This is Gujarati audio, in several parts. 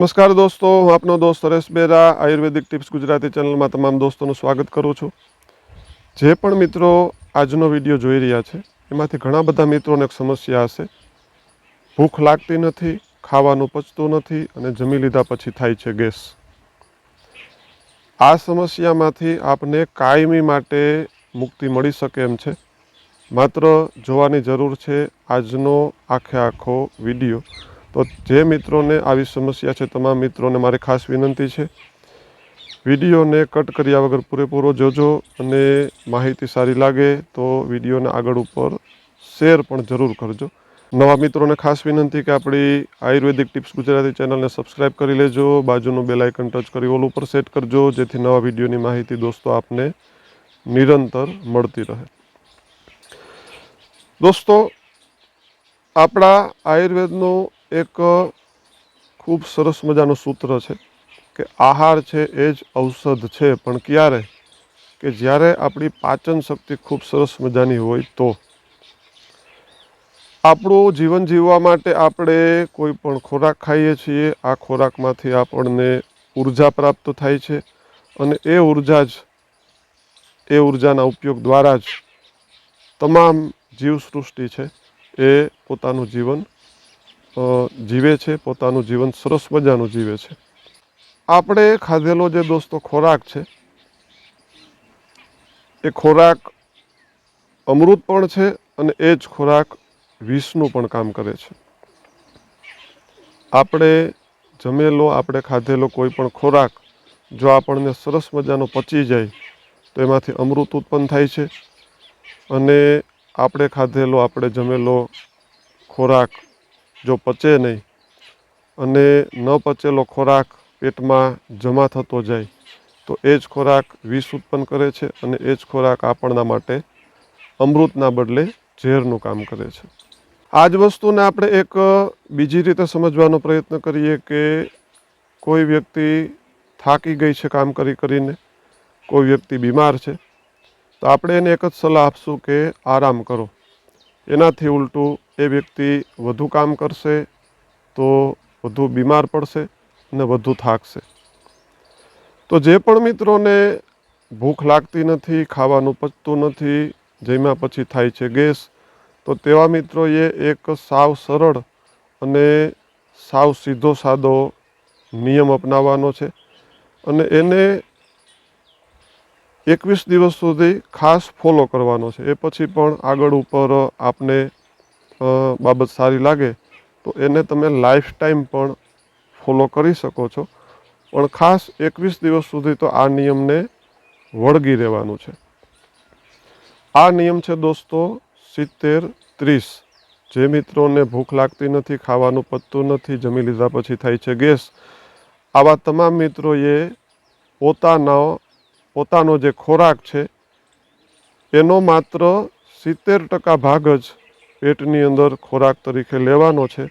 નમસ્કાર દોસ્તો, હું આપનો દોસ્ત હરેશ બેરા, આયુર્વેદિક ટિપ્સ ગુજરાતી ચેનલમાં તમામ દોસ્તોનું સ્વાગત કરું છું. જે પણ મિત્રો આજનો વીડિયો જોઈ રહ્યા છે, એમાંથી ઘણા બધા મિત્રોને એક સમસ્યા હશે. ભૂખ લાગતી નથી, ખાવાનું પચતું નથી અને જમી લીધા પછી થાય છે ગેસ. આ સમસ્યામાંથી આપને કાયમી માટે મુક્તિ મળી શકે એમ છે. માત્ર જોવાની જરૂર છે આજનો આખે આખો વીડિયો. તો જે મિત્રોને આવી સમસ્યા છે, તમામ મિત્રોને મારે ખાસ વિનંતી છે, વિડીયોને કટ કર્યા વગર પૂરેપૂરો જોજો અને માહિતી સારી લાગે તો વિડીયોને આગળ ઉપર શેર પણ જરૂર કરજો. નવા મિત્રોને ખાસ વિનંતી કે આપણી આયુર્વેદિક ટિપ્સ ગુજરાતી ચેનલને સબસ્ક્રાઇબ કરી લેજો, બાજુનું બેલ આઇકન ટચ કરી ઓલ ઉપર સેટ કરજો, જેથી નવા વિડીયોની માહિતી દોસ્તો આપને નિરંતર મળતી રહે. દોસ્તો, આપણા આયુર્વેદનું એક ખૂબ સરસ મજાનું સૂત્ર છે કે આહાર છે એ જ ઔષધ છે, પણ ક્યારે? કે જ્યારે આપણી પાચન શક્તિ ખૂબ સરસ મજાની હોય તો? આપણું જીવન જીવવા માટે આપણે કોઈ પણ ખોરાક ખાઈએ છીએ, આ ખોરાકમાંથી આપણને ઊર્જા પ્રાપ્ત થાય છે અને એ ઊર્જા જ, એ ઉર્જાના ઉપયોગ દ્વારા જ તમામ જીવસૃષ્ટિ છે એ પોતાનું જીવન જીવે છે, પોતાનું જીવન સરસ મજાનું જીવે છે. આપણે ખાધેલો જે દોસ્તો ખોરાક છે, એ ખોરાક અમૃત પણ છે અને એ જ ખોરાક વિષનું પણ કામ કરે છે. આપણે જમેલો, આપણે ખાધેલો કોઈ પણ ખોરાક જો આપણને સરસ મજાનો પચી જાય, તો એમાંથી અમૃત ઉત્પન્ન થાય છે. અને આપણે ખાધેલો, આપણે જમેલો ખોરાક જો પચે નહીં અને ન પચેલો ખોરાક પેટમાં જમા થતો જાય, તો એ જ ખોરાક વિષ ઉત્પન્ન કરે છે અને એ જ ખોરાક આપણના માટે અમૃતના બદલે ઝેરનું કામ કરે છે. આ જ વસ્તુને આપણે એક બીજી રીતે સમજવાનો પ્રયત્ન કરીએ કે કોઈ વ્યક્તિ થાકી ગઈ છે કામ કરી કરીને, કોઈ વ્યક્તિ બીમાર છે, તો આપણે એને એક જ સલાહ આપશું કે આરામ કરો. એનાથી ઉલટું એ વ્યક્તિ વધુ કામ કરશે તો વધુ બીમાર પડશે અને વધુ થાકશે. તો જે પણ મિત્રોને ભૂખ લાગતી નથી, ખાવાનું પચતું નથી, જેમાં પછી થાય છે ગેસ, તો તેવા મિત્રોએ એક સાવ સરળ અને સાવ સીધો સાદો નિયમ અપનાવવાનો છે. અને એને એકવીસ દિવસ સુધી ખાસ ફોલો કરવાનો છે. એ પછી પણ આગળ ઉપર આપને બાબત સારી લાગે તો એને તમે લાઈફ ટાઈમ પણ ફોલો કરી શકો છો. પણ ખાસ એકવીસ દિવસ સુધી તો આ નિયમને વળગી રહેવાનું છે. આ નિયમ છે દોસ્તો સિત્તેર ત્રીસ. જે મિત્રોને ભૂખ લાગતી નથી, ખાવાનું પતતું નથી, જમી લીધા પછી થાય છે ગેસ. આવા તમામ મિત્રોએ પોતાનો પોતાનો જે ખોરાક છે, એનો માત્ર સિત્તેર ટકા ભાગ જ પેટની અંદર ખોરાક તરીકે લેવાનો છે.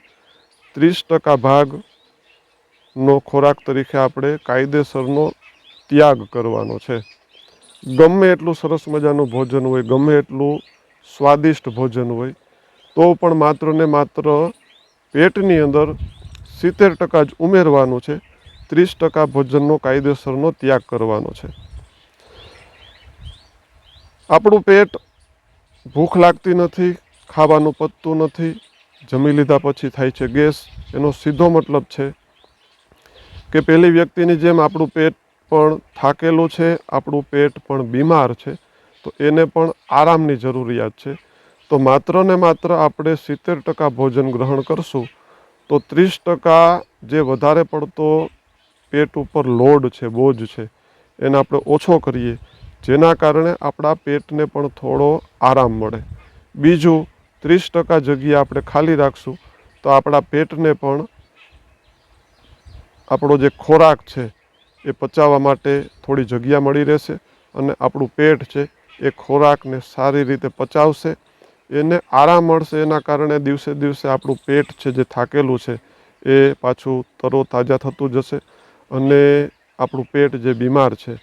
ત્રીસ ટકા ભાગનો ખોરાક તરીકે આપણે કાયદેસરનો ત્યાગ કરવાનો છે. ગમે એટલું સરસ મજાનું ભોજન હોય, ગમે એટલું સ્વાદિષ્ટ ભોજન હોય, તો પણ માત્ર ને માત્ર પેટની અંદર સિત્તેર ટકા જ ઉમેરવાનું છે. ત્રીસ ટકા ભોજનનો કાયદેસરનો ત્યાગ કરવાનો છે. આપણું પેટ ભૂખ લાગતી નથી, ખાવાનું પચતું નથી, જમી લીધા પછી થાય છે ગેસ. એનો સીધો મતલબ છે કે પેલી વ્યક્તિની જેમ આપણું પેટ પણ થાકેલું છે, આપણું પેટ પણ બીમાર છે, તો એને પણ આરામની જરૂરિયાત છે. તો માત્ર ને માત્ર આપણે સિત્તેર ટકા ભોજન ગ્રહણ કરશું, તો ત્રીસ ટકા જે વધારે પડતો પેટ ઉપર લોડ છે, બોજ છે, એને આપણે ઓછો કરીએ. જેના કારણે આપણા પેટને પણ થોડો આરામ મળે. બીજું, ત્રીસ ટકા જગ્યા આપણે ખાલી રાખશું, તો આપણા પેટને પણ આપણો જે ખોરાક છે, એ પચાવવા માટે થોડી જગ્યા મળી રહેશે અને આપણું પેટ છે, એ ખોરાકને સારી રીતે પચાવશે. એને આરામ મળશે, એના કારણે દિવસે દિવસે આપણું પેટ છે, જે થાકેલું છે, એ પાછું તરો તાજા થતું જશે અને આપણું પેટ જે બીમાર છે,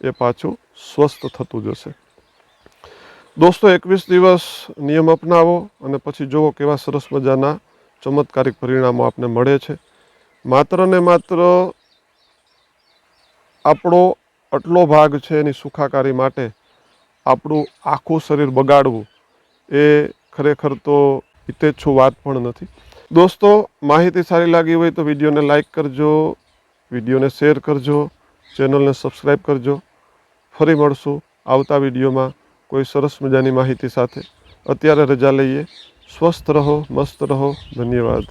એ પાછું સ્વસ્થ થતું જશે. દોસ્તો, એકવીસ દિવસ નિયમ અપનાવો અને પછી જુઓ કેવા સરસ મજાના ચમત્કારિક પરિણામો આપને મળે છે. માત્ર ને માત્ર આપણો આટલો ભાગ છે એની સુખાકારી માટે આપણું આખું શરીર બગાડવું એ ખરેખર તો હિતેચ્છુ વાત પણ નથી. દોસ્તો, માહિતી સારી લાગી હોય તો વિડીયોને લાઇક કરજો, વિડીયોને શેર કરજો, ચેનલને સબસ્ક્રાઈબ કરજો. ફરી મળશું આવતા વિડીયોમાં. કોઈ સરસ મજાની માહિતી સાથે. અત્યારે રજા લઈએ. સ્વસ્થ રહો, મસ્ત રહો. ધન્યવાદ.